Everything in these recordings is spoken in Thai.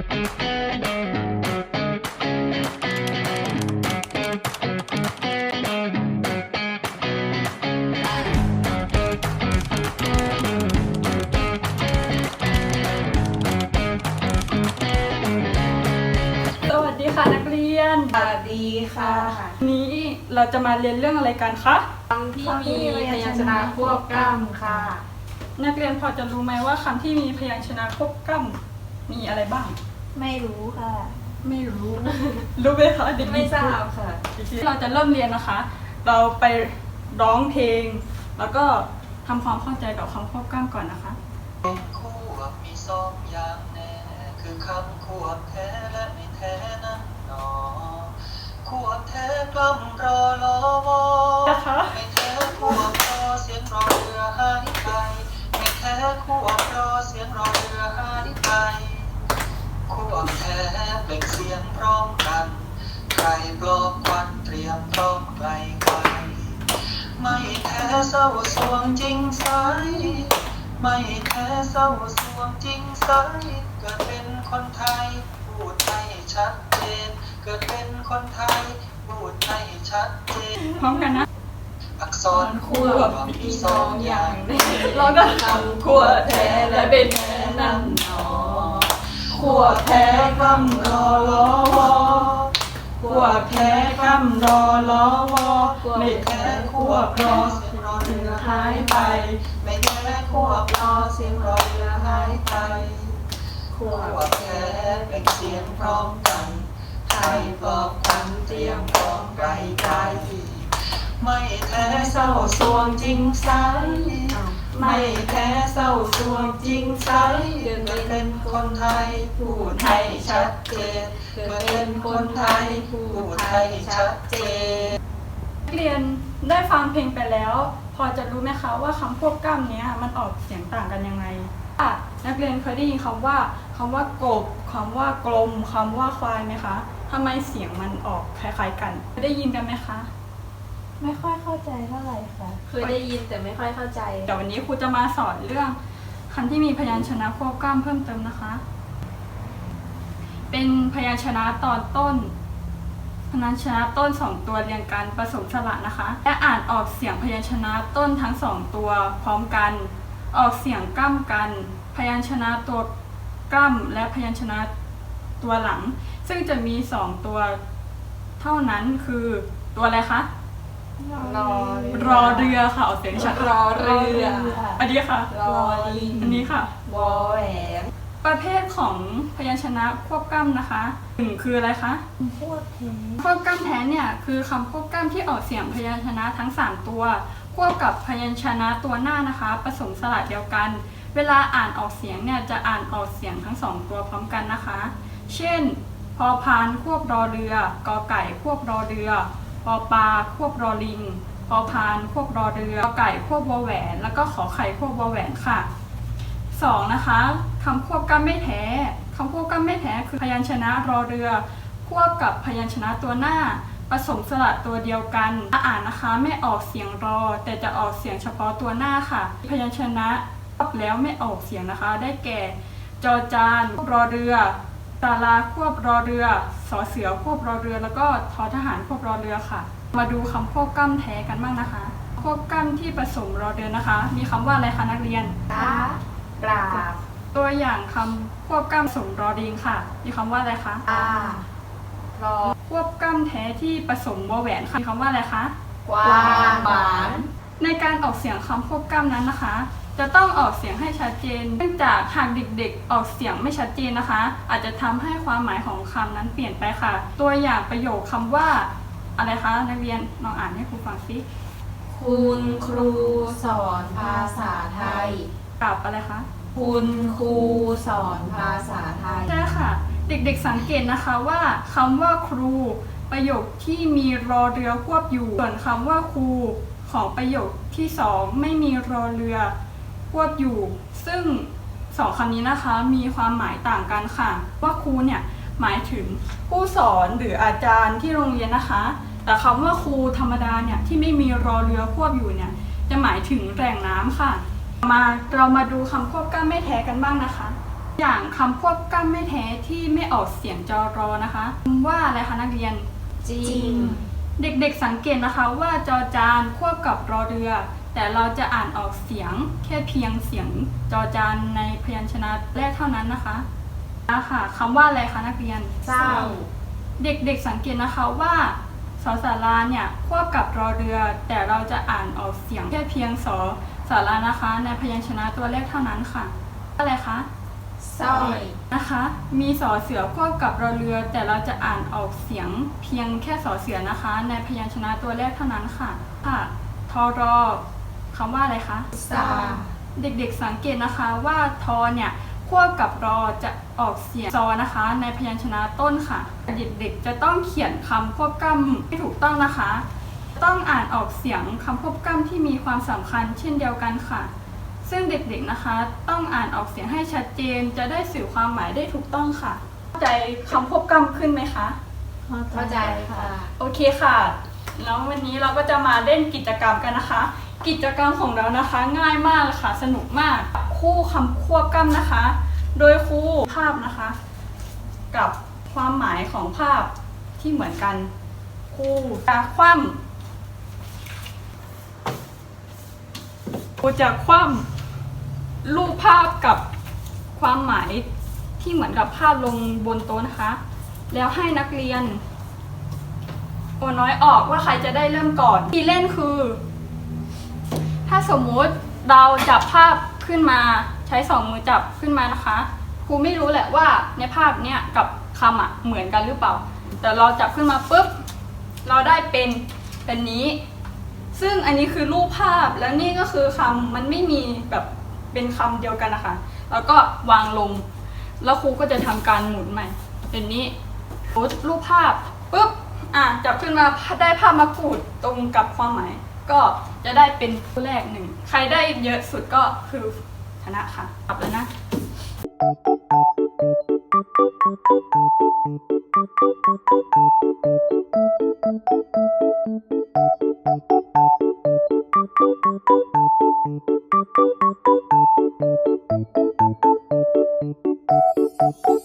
สวัสดีค่ะนักเรียน สวัสดีค่ะวันนี้เราจะมาเรียนเรื่องอะไรกันคะคำที่มีพยัญชนะควบกล้ำค่ะ นักเรียนพอจะรู้ไหมว่าคำที่มีพยัญชนะควบกล้ำมีอะไรบ้าง ไม่รู้ค่ะ ไม่รู้ รู้ไหมคะเด็กๆไม่ทราบค่ะ เราจะเริ่มเรียนนะคะ เราไปร้องเพลง แล้วก็ทำความเข้าใจกับคำควบกล้ำก่อนนะคะควบมีสองอย่างแน่คือคำควบแท้และไม่แท้นั้นหนอควบแท้กล้ำรอรอวอนะคะไม่แท้ควบรอเสียงรอ เป็นเสียงพร้อมกัน ใครปลอบควันเตรียมพร้อมไกลไกลไม่แท้เศร้าสวงจริงใส ไม่แท้เศร้าสวงจริงใส เกิดเป็นคนไทย พูดให้ชัดเจน เกิดเป็นคนไทย พูดให้ชัดเจน พร้อมกันนะ อักษรควบมีสองอย่างแน่เราก็คำควบแท้และเป็นแท้นั้นหนอ ขั้วแท้กำรอรอวอขั้วแท้กำรอรอวอไม่แท้ขั้วรอเสียงรอเรือหายไป ไม่แท้ควบรอเสียงรอเรือหายไปควบแท้เป็นเสียงพร้อมกันไทยปลอบควันเตรียมพร้อมไกลไกลไม่แท้เศร้าสวงจริงใส ไม่แท้เศร้าสวงจริงใสเกิดเป็นคนไทยพูดให้ชัดเจนเกิดเป็นคนไทยพูดให้ชัดเจนนักเรียนได้ฟังเพลงไปแล้ว พอจะรู้ไหมคะว่าคำควบกล้ำเนี้ยมันออกเสียงต่างกันยังไงนักเรียนเคยได้ยินคำว่าคำว่ากบคำว่ากลมคำว่าควายไหมคะทำไมเสียงมันออกคล้ายๆกัน ได้ยินกันไหมคะ ไม่ค่อยเข้าใจเท่าไหร่ค่ะ เคยได้ยินแต่ไม่ค่อยเข้าใจเดี๋ยววันนี้ครูจะมาสอนเรื่องคำที่มีพยัญชนะควบกล้ำเพิ่มเติมนะคะ เป็นพยัญชนะตอนต้น พยัญชนะต้นสองตัวเรียงกันผสมสระนะคะ และอ่านออกเสียงพยัญชนะต้นทั้งสองตัวพร้อมกัน ออกเสียงกล้ำกัน พยัญชนะตัวกล้ำและพยัญชนะตัวหลัง ซึ่งจะมีสองตัวเท่านั้นคือตัวอะไรคะ รอรอเรือค่ะออกเสียงชัดรอเรืออันนี้ค่ะรอลิงอันนี้ค่ะวอแหวนประเภทของพยัญชนะควบกล้ำนะคะหนึ่งคืออะไรคะพวกเทควบกล้ำแท้เนี่ยคือคำควบกล้ำที่ออกเสียงพยัญชนะทั้ง 3 ตัว ควบกับพยัญชนะตัวหน้านะคะ ผสมสระเดียวกัน เวลาอ่านออกเสียงเนี่ยจะอ่านออกเสียงทั้งสองตัวพร้อมกันนะคะ เช่น พอพานควบรอเรือ กอไก่ควบรอเรือ ปอปลาควบรอลิงพอพานควบรอเรือกอไก่ควบวอแหวน แล้วก็ขอไข่ควบวอแหวนค่ะสองนะคะคำควบกล้ำไม่แท้คำควบกล้ำไม่แท้คือพยัญชนะรอเรือ ควบกับพยัญชนะตัวหน้า ผสมสระตัวเดียวกันอ่านนะคะไม่ออกเสียงรอ แต่จะออกเสียงเฉพาะตัวหน้าค่ะ พยัญชนะควบแล้วไม่ออกเสียงนะคะ ได้แก่ จอจานรอเรือ ตาราควบรอเรือ สอเสือควบรอเรือ แล้วก็ทอทหารควบรอเรือค่ะ มาดูคำควบกล้ำแท้กันบ้างนะคะ ควบกล้ำที่ผสมรอเรือนะคะ มีคำว่าอะไรคะนักเรียนตาปราบตัวอย่างคำควบกล้ำสมรอดิงค่ะ มีคำว่าอะไรคะตารอควบกล้ำแท้ที่ผสมวอแหวนค่ะ มีคำว่าอะไรคะกวางหวานในการออกเสียงคำควบกล้ำนั้นนะคะ จะต้องออกเสียงให้ชัดเจน เนื่องจากหากเด็กๆ ออกเสียงไม่ชัดเจนนะคะ อาจจะทำให้ความหมายของคำนั้นเปลี่ยนไปค่ะ ตัวอย่างประโยคคำว่า อะไรคะนักเรียนลองอ่านให้ครูฟังสิคุณครูสอนภาษาไทย กับอะไรคะ คุณครูสอนภาษาไทย ใช่ค่ะ เด็กๆสังเกตนะคะว่าคำว่าครู ประโยคที่มีรอเรือควบอยู่ ส่วนคำว่าครู ของประโยคที่สองไม่มีรอเรือ ควบอยู่ ซึ่งสองคำนี้นะคะมีความหมายต่างกันค่ะ ว่าครูเนี่ยหมายถึงผู้สอนหรืออาจารย์ที่โรงเรียนนะคะ แต่คำว่าครูธรรมดาเนี่ยที่ไม่มีรอเรือควบอยู่เนี่ยจะหมายถึงแหล่งน้ำค่ะ มาเรามาดูคำควบกล้ำไม่แท้กันบ้างนะคะ อย่างคำควบกล้ำไม่แท้ที่ไม่ออกเสียงจอรอนะคะคำว่าอะไรคะนักเรียนจริง เด็กๆสังเกตนะคะว่าจอจานควบกับรอเรือ แต่เราจะอ่านออกเสียงแค่เพียงเสียงจอจานในพยัญชนะแรกเท่านั้นนะคะนะค่ะคำว่าอะไรคะนักเรียนเศร้า เด็กๆสังเกตนะคะว่าสอสาราเนี่ยควบกับรอเรือ แต่เราจะอ่านออกเสียงแค่เพียงสอสารานะคะ ในพยัญชนะตัวแรกเท่านั้นค่ะ อะไรคะสร้อยนะคะ มีสอเสือควบกับรอเรือ แต่เราจะอ่านออกเสียงเพียงแค่สอเสือนะคะ ในพยัญชนะตัวแรกเท่านั้นค่ะค่ะทอรอ คำว่าอะไรคะซาเด็กๆสังเกตนะคะว่าทอเนี่ยควบกับรอจะออกเสียงซอนะคะ ในพยัญชนะต้นค่ะ เด็กๆจะต้องเขียนคำควบกล้ำให้ถูกต้องนะคะ ต้องอ่านออกเสียงคำควบกล้ำที่มีความสำคัญเช่นเดียวกันค่ะ ซึ่งเด็กๆนะคะ ต้องอ่านออกเสียงให้ชัดเจนจะได้สื่อความหมายได้ถูกต้องค่ะเข้าใจคำควบกล้ำขึ้นไหมคะเข้าใจค่ะ โอเคค่ะ แล้ววันนี้เราก็จะมาเล่นกิจกรรมกันนะคะ กิจกรรมของเรานะคะ ง่ายมากเลยค่ะสนุกมากคู่คำควบกล้ำนะคะ โดยคู่ภาพนะคะ กับความหมายของภาพที่เหมือนกันคู่จะคว่ำคู่จะคว่ำรูปภาพกับความหมายที่เหมือนกับภาพลงบนโต๊ะนะคะ แล้วให้นักเรียนโอน้อยออกว่าใครจะได้เริ่มก่อนที่เล่นคือ ถ้าสมมุติเราจับภาพขึ้นมาใช้สองมือจับขึ้นมานะคะ ครูไม่รู้แหละว่าในภาพเนี้ยกับคำอะเหมือนกันหรือเปล่า แต่เราจับขึ้นมาปุ๊บเราได้เป็นเป็นนี้ ซึ่งอันนี้คือรูปภาพแล้วนี่ก็คือคำมันไม่มีแบบเป็นคำเดียวกันนะคะแล้วก็วางลง แล้วครูก็จะทำการหมุนใหม่เป็นนี้รูปภาพปุ๊บอะจับขึ้นมาได้ภาพมากรูดตรงกับความหมายก็ จะได้เป็นผู้แรกหนึ่ง ใครได้เยอะสุดก็คือชนะค่ะกลับแล้วนะ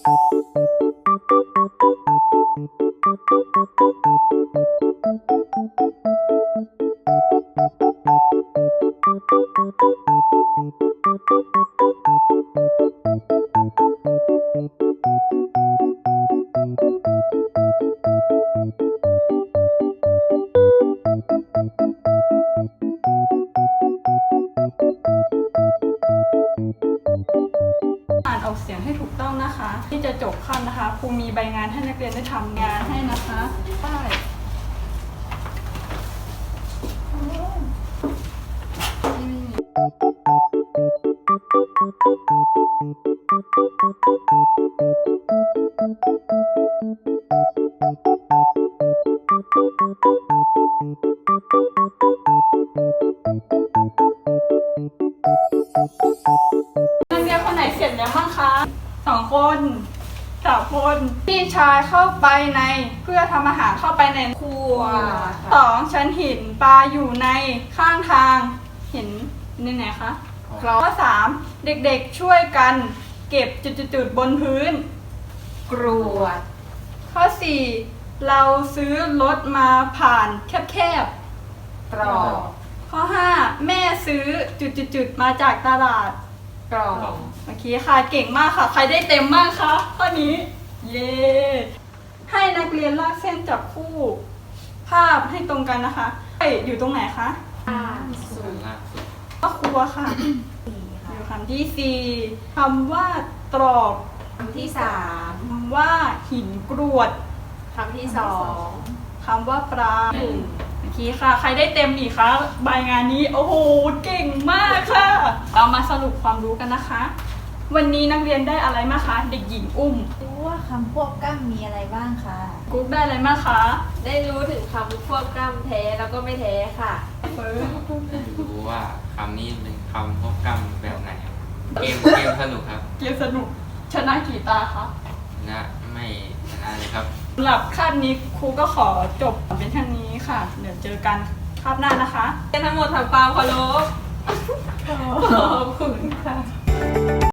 อ นะคะครูมีใบงานให้นักเรียนได้ทำงานให้นะคะป้ายนักเรียนคนไหนเสร็จแล้วบ้งคะสองคน สามคนพี่ชายเข้าไปในเพื่อทำอาหารเข้าไปในครัวค่ะสองฉันเห็นปลาอยู่ในข้างทางเห็นในไหนคะข้อสามเด็กๆช่วยกัน เก็บจุดๆๆบนพื้น กรวด ข้อสี่เราซื้อรถมาผ่านแคบตรอกๆข้อห้าแม่ซื้อจุดๆๆมาจากตลาดกรอง โอเคค่ะเก่งมากค่ะ ใครได้เต็มมากคะข้อนี้ เย้ให้นักเรียนลากเส้นจับคู่ ภาพให้ตรงกันนะคะเอ้ยอยู่ตรงไหนคะอ่าสูงก็ครัวค่ะอยู่คำที่สี่คำว่าตรอกคำที่สามคำว่าหินกรวดคำที่สองคำว่าปลาโอเคค่ะ ใครได้เต็มอีกคะใบงานนี้ โอ้โห เก่งมากค่ะ เรามาสรุปความรู้กันนะคะ วันนี้นักเรียนได้อะไรมาคะเด็กหญิงอุ้มรู้ว่าคำควบกล้ำมีอะไรบ้างคะกุ๊กได้อะไรมาคะได้รู้ถึงคำควบกล้ำแท้แล้วก็ไม่แท้ค่ะ เฟิร์นได้รู้ว่าคำนี้เป็นคำควบกล้ำแบบไหนครับ เกมเกมสนุกครับเกมสนุกชนะกี่ตาคะนะไม่ชนะเลยครับ สำหรับคาบนี้ครูก็ขอจบเป็นแค่นี้ค่ะ เดี๋ยวเจอกันคาบหน้านะคะทั้งหมดทำความเคารพขอบคุณค่ะ